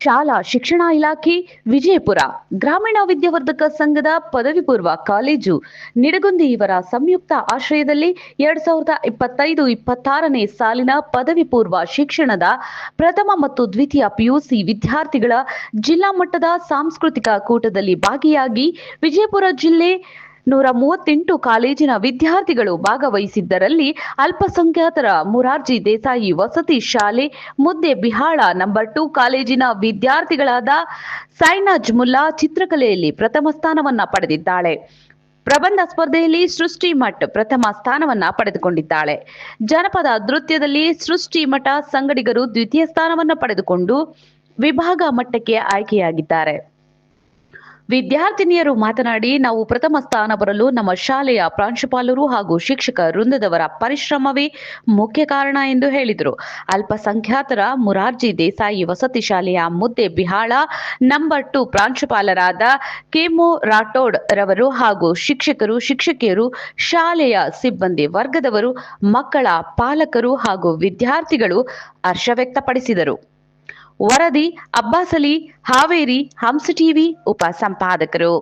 ಶಾಲಾ ಶಿಕ್ಷಣ ಇಲಾಖೆ ವಿಜಯಪುರ ಗ್ರಾಮೀಣ ವಿದ್ಯಾವರ್ಧಕ ಸಂಘದ ಪದವಿ ಪೂರ್ವ ಕಾಲೇಜು ನಿಡಗುಂದಿ ಇವರ ಸಂಯುಕ್ತ ಆಶ್ರಯದಲ್ಲಿ ಎರಡ್ ಸಾವಿರದ ಇಪ್ಪತ್ತೈದು ಇಪ್ಪತ್ತಾರನೇ ಸಾಲಿನ ಪದವಿ ಪೂರ್ವ ಶಿಕ್ಷಣದ ಪ್ರಥಮ ಮತ್ತು ದ್ವಿತೀಯ ಪಿಯುಸಿ ವಿದ್ಯಾರ್ಥಿಗಳ ಜಿಲ್ಲಾ ಮಟ್ಟದ ಸಾಂಸ್ಕೃತಿಕ ಕೂಟದಲ್ಲಿ ಭಾಗಿಯಾಗಿ ವಿಜಯಪುರ ಜಿಲ್ಲೆ ನೂರ ಮೂವತ್ತೆಂಟು ಕಾಲೇಜಿನ ವಿದ್ಯಾರ್ಥಿಗಳು ಭಾಗವಹಿಸಿದ್ದರಲ್ಲಿ ಅಲ್ಪಸಂಖ್ಯಾತರ ಮುರಾರ್ಜಿ ದೇಸಾಯಿ ವಸತಿ ಶಾಲೆ, ಮುದ್ದೆ ಬಿಹಾಳ ನಂಬರ್ ಟು ಕಾಲೇಜಿನ ವಿದ್ಯಾರ್ಥಿಗಳಾದ ಸೈನಾಜ್ ಮುಲ್ಲಾ ಚಿತ್ರಕಲೆಯಲ್ಲಿ ಪ್ರಥಮ ಸ್ಥಾನವನ್ನ ಪಡೆದಿದ್ದಾಳೆ. ಪ್ರಬಂಧ ಸ್ಪರ್ಧೆಯಲ್ಲಿ ಸೃಷ್ಟಿ ಮಠ್ ಪ್ರಥಮ ಸ್ಥಾನವನ್ನ ಪಡೆದುಕೊಂಡಿದ್ದಾಳೆ. ಜನಪದ ನೃತ್ಯದಲ್ಲಿ ಸೃಷ್ಟಿ ಮಠ ಸಂಗಡಿಗರು ದ್ವಿತೀಯ ಸ್ಥಾನವನ್ನ ಪಡೆದುಕೊಂಡು ವಿಭಾಗ ಮಟ್ಟಕ್ಕೆ ಆಯ್ಕೆಯಾಗಿದ್ದಾರೆ. ವಿದ್ಯಾರ್ಥಿನಿಯರು ಮಾತನಾಡಿ, ನಾವು ಪ್ರಥಮ ಸ್ಥಾನ ಬರಲು ನಮ್ಮ ಶಾಲೆಯ ಪ್ರಾಂಶುಪಾಲರು ಹಾಗೂ ಶಿಕ್ಷಕ ವೃಂದದವರ ಪರಿಶ್ರಮವೇ ಮುಖ್ಯ ಕಾರಣ ಎಂದು ಹೇಳಿದರು. ಅಲ್ಪಸಂಖ್ಯಾತರ ಮುರಾರ್ಜಿ ದೇಸಾಯಿ ವಸತಿ ಶಾಲೆಯ ಮುದ್ದೆ ಬಿಹಾಳ ನಂಬರ್ ಟು ಪ್ರಾಂಶುಪಾಲರಾದ ಕೆಮು ರಾಠೋಡ್ ರವರು ಹಾಗೂ ಶಿಕ್ಷಕರು, ಶಿಕ್ಷಕಿಯರು, ಶಾಲೆಯ ಸಿಬ್ಬಂದಿ ವರ್ಗದವರು, ಮಕ್ಕಳ ಪಾಲಕರು ಹಾಗೂ ವಿದ್ಯಾರ್ಥಿಗಳು ಹರ್ಷ ವ್ಯಕ್ತಪಡಿಸಿದರು. ವರದಿ ಅಬ್ಬಾಸಲಿ ಹಾವೇರಿ ಹಂಸ ಟಿವಿ ಉಪ ಸಂಪಾದಕರು